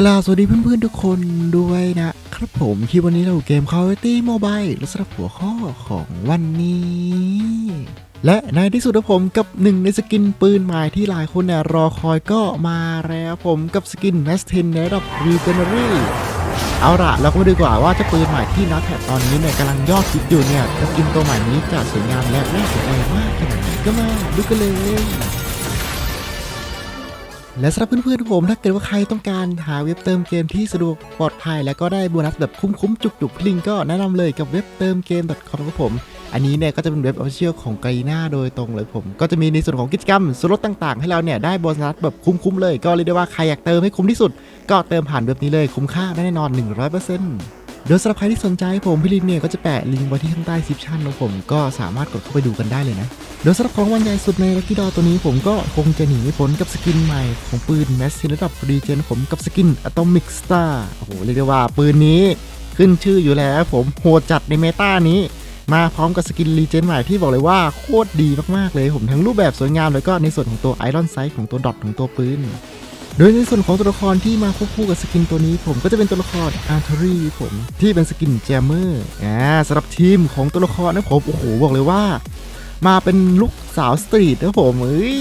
กล่าวสวัสดีเพื่อนๆทุกคนด้วยนะครับผมคลิปวันนี้เราเกม Call of Duty Mobile และสำหรับหัวข้อของวันนี้ และในที่สุดผมกับหนึ่งในสกินปืนใหม่ที่หลายคนเนี่ยรอคอยก็มาแล้วผมกับสกิน m a s 10ในระดับ Regenery เอาละเราก็มาดูกว่าว่าเจะปืนใหม่ที่นัดแท็บตอนนี้เนี่ยกำลังยอดคิดอยู่เนี่ยสกินตัวใหม่นี้จะสวยงามและน่าสนใจมากขนาดไหนก็มาดูกันเลย และสำหรับเพื่อนๆผมถ้าเกิดว่าใครต้องการหาเว็บเติมเกมที่สะดวกปลอดภัย และก็ได้โบนัสแบบคุ้มๆจุกๆพลิงก็แนะนำเลยกับเว็บเติมเกม .com ครับผม อันนี้เนี่ยก็จะเป็นเว็บออฟฟิเชียลของไกน่าโดยตรงเลยผม ก็จะมีในส่วนของกิจกรรมส่วนลดต่างๆ ให้เราเนี่ยได้โบนัสแบบคุ้มๆเลย ก็เรียกได้ว่าใครอยากเติมให้คุ้มที่สุด ก็เติมผ่านเว็บนี้เลยคุ้มค่าแน่นอน 100% โดยสำหรับใครที่สนใจผมพี่ลิงเนี่ยก็จะแปะลิงก์ไว้ที่ข้างใต้ซิปชั่นของผมก็สามารถกดเข้าไปดูกันได้เลยนะโดยสำหรับของวันใหญ่สุดในลักกี้ดอตัวนี้ผมก็คงจะหนีไม่พ้นกับสกินใหม่ของปืนแมสซินระดับรีเจนผมกับสกินอะตอมิกสตาร์โอ้โหเรียกได้ว่าปืนนี้ขึ้นชื่ออยู่แล้วผมโหดจัดในเมตานี้ มาพร้อมกับสกินรีเจนใหม่ที่บอกเลยว่าโคตรดีมากๆเลยผมทั้งรูปแบบสวยงามแล้วก็ในส่วนของตัวไอรอนไซส์ของตัวดอทของตัวปืน โดยในส่วนของตัวละครที่มาควบคู่กับสกินตัวนี้ ผมก็จะเป็นตัวละครอาร์เทอรี่ผมที่เป็นสกินแจมเมอร์อ่าสำหรับทีมของตัวละครนะผมโอ้โหบอกเลยว่า มาเป็นลุคสาวสตรีทนะผมเอ้ย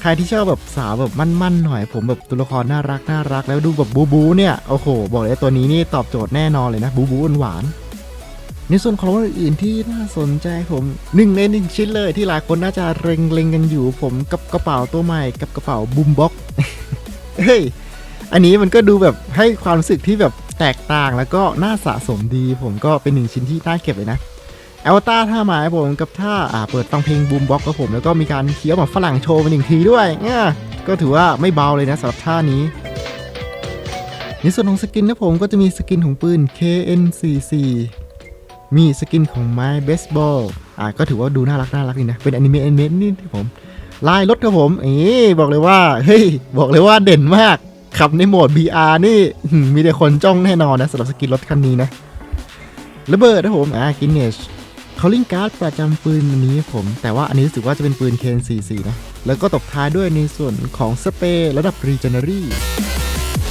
ใครที่ชอบแบบสาวแบบมั่นๆหน่อย ผมแบบตัวละครน่ารักน่ารักแล้วดูแบบบูบูเนี่ยโอ้โหบอกเลยตัวนี้นี่ตอบโจทย์แน่นอนเลยนะบูบูหวาน ในส่วนของรางวัลอื่นที่น่าสนใจผมหนึ่งในหนึ่งชิ้นเลยที่หลายคนน่าจะเร็งเล็งกันอยู่ ผมกับกระเป๋าตัวใหม่กับกระเป๋าบูมบ็อกเฮ้ยอันนี้มันก็ดูแบบให้ความรู้สึกที่แบบแตกต่างแล้วก็น่าสะสมดี ผมก็เป็นหนึ่งชิ้นที่น่าเก็บเลยนะแอลต้าท่าหมายผมกับท่าอ่าเปิดฟังเพลงบูมบ็อกกับผมแล้วก็มีการเคี้ยวแบบฝรั่งโชว์ไปหนึ่งทีด้วยเนี่ยก็ถือว่าไม่เบาเลยนะสำหรับท่านี้ในส่วนของสกินนะผมก็จะมีสกินของปืน KN44 มีสกินของไม้เบสบอลอ่าก็ถือว่าดูน่ารักน่ารักดีนะ เป็นอนิเมะอนิเมะนี่ที่ผมลายรถครับผมเอ๋บอกเลยว่าเฮ้ยบอกเลยว่าเด่นมากขับในโหมด BR นี่มีแต่คนจ้องแน่นอนนะสำหรับสกินรถคันนี้นะระเบิดนะผมอ่ากินเนชเขาลิงการ์ดประจำปืนนี้ผม แต่ว่าอันนี้รู้สึกว่าจะเป็นปืน KN44 นะ แล้วก็ตบท้ายด้วยในส่วนของสเปรย์ระดับ Regenery เอ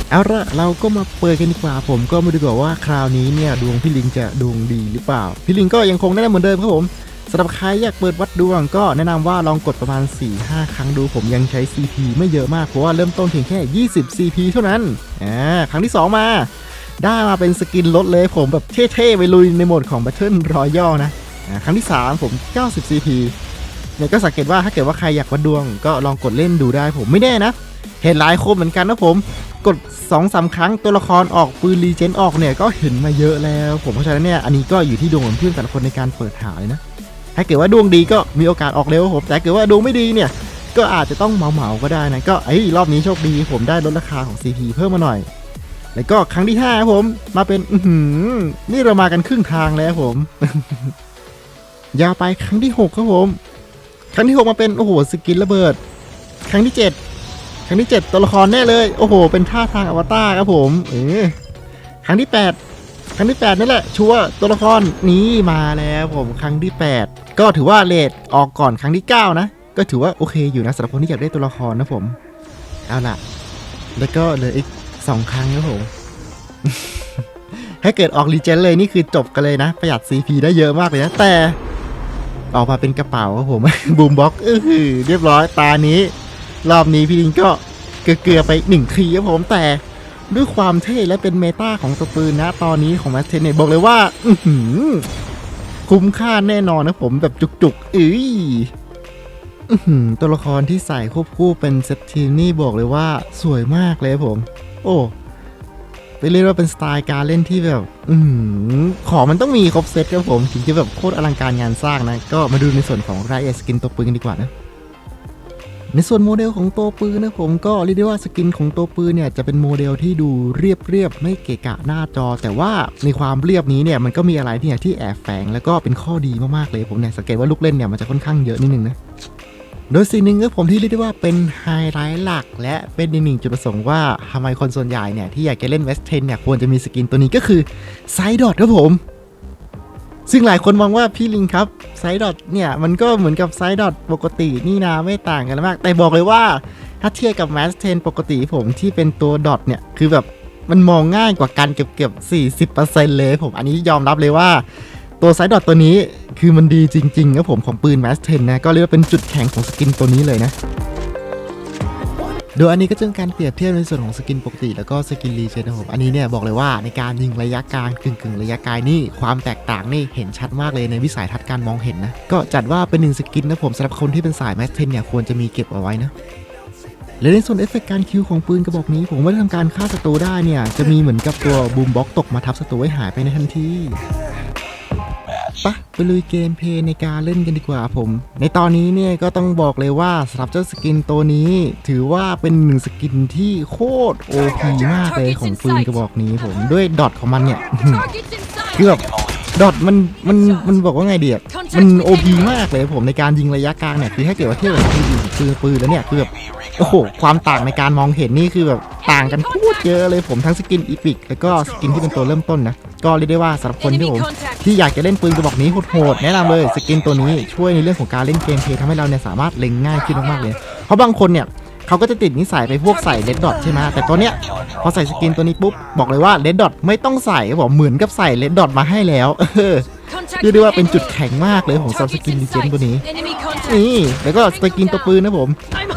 เอาละเราก็มาเปิดกันดีกว่าผมก็มาดูก่อนว่าคราวนี้เนี่ยดวงพี่ลิงจะดวงดีหรือเปล่า พี่ลิงก็ยังคงแนะนำเหมือนเดิมครับผมสำหรับใครอยากเปิดวัดดวงก็แนะนำว่าลองกดประมาณ 4-5 ครั้งดูผมยังใช้ CP ไม่เยอะมากเพราะว่าเริ่มต้นเพียงแค่ 20 CP เท่านั้นอ่าครั้งที่ 2 มา ได้มาเป็นสกินลดเลยผมแบบเท่ๆไปลุยในโหมดของ Battle Royale นะอ่าครั้งที่ 3 ผม 90 CP เนี่ยก็สังเกตว่าถ้าเกิดว่าใครอยากวัดดวงก็ลองกดเล่นดูได้ผมไม่แน่นะเห็นหลายคนเหมือนกันนะผม กด2อสาครั้งตัวละครออกปืนรีเจนออกเนี่ยก็เห็นมาเยอะแล้ว ผมเพราะฉะนั้นเนี่ยอันนี้ก็อยู่ที่ดวงของเพื่อนแต่ละคนในการเปิดหาเลยนะ ถ้าเกิดว่าดวงดีก็มีโอกาสออกเร็วผมแต่เกิดว่าดวงไม่ดีเนี่ยก็อาจจะต้องเหมาๆก็ได้นะก็ไอ้รอบนี้โชคดีผมได้ลดราคาของ CP เพิ่มมาหน่อย แล้วก็ครั้งที่ห้าผมมาเป็นอืนี่เรามากันครึ่งทางแล้วผม ยาวไปครั้งที่6ครับผม ครั้งที่ 6 มาเป็นโอ้โหสกินระเบิด ครั้งที่ 7 ครั้งที่ 7 ตัวละครแน่เลย โอ้โห เป็นท่าทางอวตารครับผมเออครั้งที่ 8 ครั้งที่ 8 นั่นแหละ ชัวตัวละครนี้มาแล้วผมครั้งที่ 8 ก็ถือว่าเลทออกก่อนครั้งที่ 9 นะ ก็ถือว่าโอเคอยู่นะสำหรับคนที่อยากได้ตัวละครนะผม เอาล่ะ แล้วก็เหลืออีก 2 ครั้งครับผมถ้าเกิดออกรีเจนเลยนี่คือจบกันเลยนะ ประหยัด CP ได้เยอะมากเลยนะ แต่ออกมาเป็นกระเป๋าครับผมบูมบ็อกเออหือเรียบร้อยตานี้ รอบนี้พี่ลิงก็เกลือไปหนึ่งทีครับผมแต่ด้วยความเท่และเป็นเมตาของตัวปืนนะตอนนี้ของแมสเทนเนี่ยบอกเลยว่าอืคุ้มค่าแน่นอนนะผมแบบจุกๆเอ้ยตัวละครที่ใส่ควบคู่เป็นเซตทีนี่บอกเลยว่าสวยมากเลยผม โอ้ไปเรียกว่าเป็นสไตล์การเล่นที่แบบ อืของมันต้องมีครบเซตครับผม ถึงจะแบบโคตรอลังการงานสร้างนะ ก็มาดูในส่วนของรายละเอียดสกินตัวปืนกันดีกว่านะ ในส่วนโมเดลของตัวปืนนะผมก็เรียกได้ว่าสกินของตัวปืนเนี่ยจะเป็นโมเดลที่ดูเรียบเรียบๆไม่เกะกะหน้าจอ แต่ว่าในความเรียบนี้เนี่ยมันก็มีอะไรที่ที่แอบแฝงแล้วก็เป็นข้อดีมากๆเลยผมเนี่ยสังเกตว่าลูกเล่นเนี่ยมันจะค่อนข้างเยอะนิดนึงนะโดยสิ่งหนึ่งก็ผมที่เรียกได้ว่าเป็นไฮไลท์หลัก และเป็นอีกหนึ่งจุดประสงค์ว่าทำไมคนส่วนใหญ่เนี่ยที่อยากจะเล่นเวสเทนเนี่ยควรจะมีสกินตัวนี้ก็คือไซดอทครับผม ซึ่งหลายคนมองว่าพี่ลิงครับไซดอทเนี่ยมันก็เหมือนกับไซดอทปกตินี่นาไม่ต่างกันมาก แต่บอกเลยว่าถ้าเทียบกับแมสเทนปกติผมที่เป็นตัวดอทเนี่ยคือแบบมันมองง่ายกว่ากันเกือบเกือบ40%เลยผมอันนี้ยอมรับเลยว่าตัวไซด์ดอทตัวนี้คือมันดีจริงๆครับผมของปืนแมสเทนนะก็เรียกว่าเป็นจุดแข็งของสกินตัวนี้เลยนะ โดยอันนี้ก็จะเป็นการเปรียบเทียบในส่วนของสกินปกติ แล้วก็สกินรีเจนนะครับผมอันนี้เนี่ยบอกเลยว่าในการยิงระยะกลางกึ่งกึ่งๆระยะไกลนี่ความแตกต่างนี่เห็นชัดมากเลยในวิสัยทัศน์การมองเห็นนะ ก็จัดว่าเป็นหนึ่งสกินนะผมสำหรับคนที่เป็นสายแมสเทนเนี่ยควรจะมีเก็บเอาไว้นะและในส่วนเอฟเฟกต์การคิวของปืนกระบอกนี้ ผมว่าทำการฆ่าศัตรูได้เนี่ยจะมีเหมือนกับตัวบูมบ็อกตกมาทับศัตรูให้หายไปในทันที ปะไปลุยเกมเพลย์ในการเล่นกันดีกว่าผม ในตอนนี้เนี่ยก็ต้องบอกเลยว่าสำหรับเจ้าสกินตัวนี้ ถือว่าเป็นหนึ่งสกินที่โคตร OP มากเลยของปืนกระบอกนี้ผมด้วยดอทของมันเนี่ย Targets in sight. คือแบบดอทมันมันมันบอกว่าไงเดียมันโอพีมากเลยผมในการยิงระยะกลางเนี่ยคือถ้าเกิดว่าเทียบกับปื นอื่นปืนปืนแล้วเนี่ยคือแบบโอ้โหความต่างในการมองเห็นนี่คือแบบต่างกันโคตรเยอะเลยผมทั้งสกินอีพิกแล้วก็สกินที่เป็นตัวเริ่มต้นนะก็เรียกได้ว่าสำหรับคนที่ Enemy ผม contact. ที่อยากจะเล่นปืนกระบอกนี้โหดๆแนะนำเลยสกินตัวนี้ช่วยในเรื่องของการเล่นเกมเพลย์ทำให้เราเนี่ยสามารถเล็งง่ายขึ้นมากๆเลย เพราะบางคนเนี่ย เขาก็จะติดนิสัยไปพวกใส่เลดดอทใช่ไหมแต่ตัวเนี้ยพอใส่สกินตัวนี้ปุ๊บบอกเลยว่าเลดดอทไม่ต้องใส่บอกเหมือนกับใส่เลดดอทมาให้แล้วเออ Contact เรียกได้ with ว่าเป็นจุด enemy. แข็งมากเลยของซับส Targets กิน in ดีเจน sight. ตัวนี้ Enemy contact. นี่แล้วก็สกินตัวปืนนะผม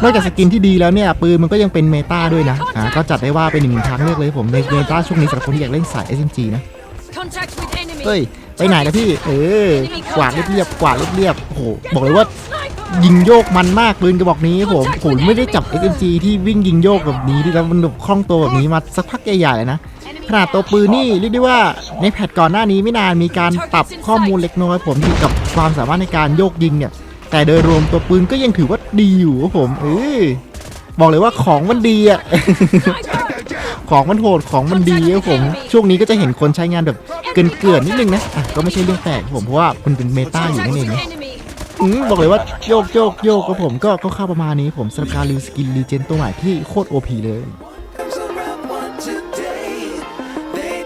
นอกจากสกินที่ดีแล้วเนี่ยปืนมันก็ยังเป็นเมตาด้วยนะอ่าก็จัดได้ว่าเป็นหนึ่งทางเลือกเลยผมในเมตาช่วงนี้สำหรับคนที่อยากเล่นสาย SMG นะ Contact with enemy. เฮ้ยไปไหนนะพี่ เออกวาดเรียบๆกวาดเรียบๆโอ้โหบอกเลยว่า Sniper. ยิงโยกมันมากปืนกระบอกนี้ผมผมไม่ได้จับ SMG ที่วิ่งยิงโยกแบบนี้ที่แล้วมันแบบคล่องตัวแบบนี้มาสักพักใหญ่ๆเลยนะ Enemy ขนาดตัวปืนนี่เรียกได้ว่าในแพทก่อนหน้านี้ไม่นานมีการปรับข้อมูลเล็กน้อยผมเกี่ยวกับความสามารถในการโยกยิงเนี่ย แต่โดยรวมตัวปืนก็ยังถือว่าดีอยู่ครับผมเออบอกเลยว่าของมันดีอะ Sniper. ของมันโหดของมันดีครับผม ช่วงนี้ก็จะเห็นคนใช้งานแบบเกินเกินๆนิดนึงนะอะก็ไม่ใช่เรื่องแปลกครับผมเพราะว่ามันเป็นเมตาอยู่ Contact นั่นเอ with งนะ enemy. อืมบอกเลยว่าโยกโยกโยกครับผมก็ก็เข้าประมาณนี้ผมสำหรับการรีสกินรีเจนตัวใหม่ที่โคตรโอพีเลย Comes around one today. They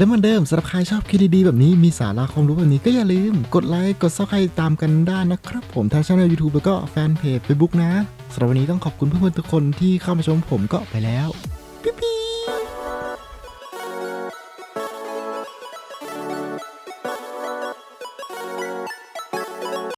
แล้วเหมือนเดิมสำหรับใครชอบคลิปดีๆแบบนี้มีสาระความรู้แบบนี้ก็อย่าลืม กดไลค์กดซับสไครต์ตามกันได้นะครับ ผมทางช่องยูทูบแล้วก็แฟนเพจเฟซบุ๊กนะสำหรับวันนี้ต้องขอบคุณเพื่อนๆทุกคนที่เข้ามาชมผมก็ไปแล้ว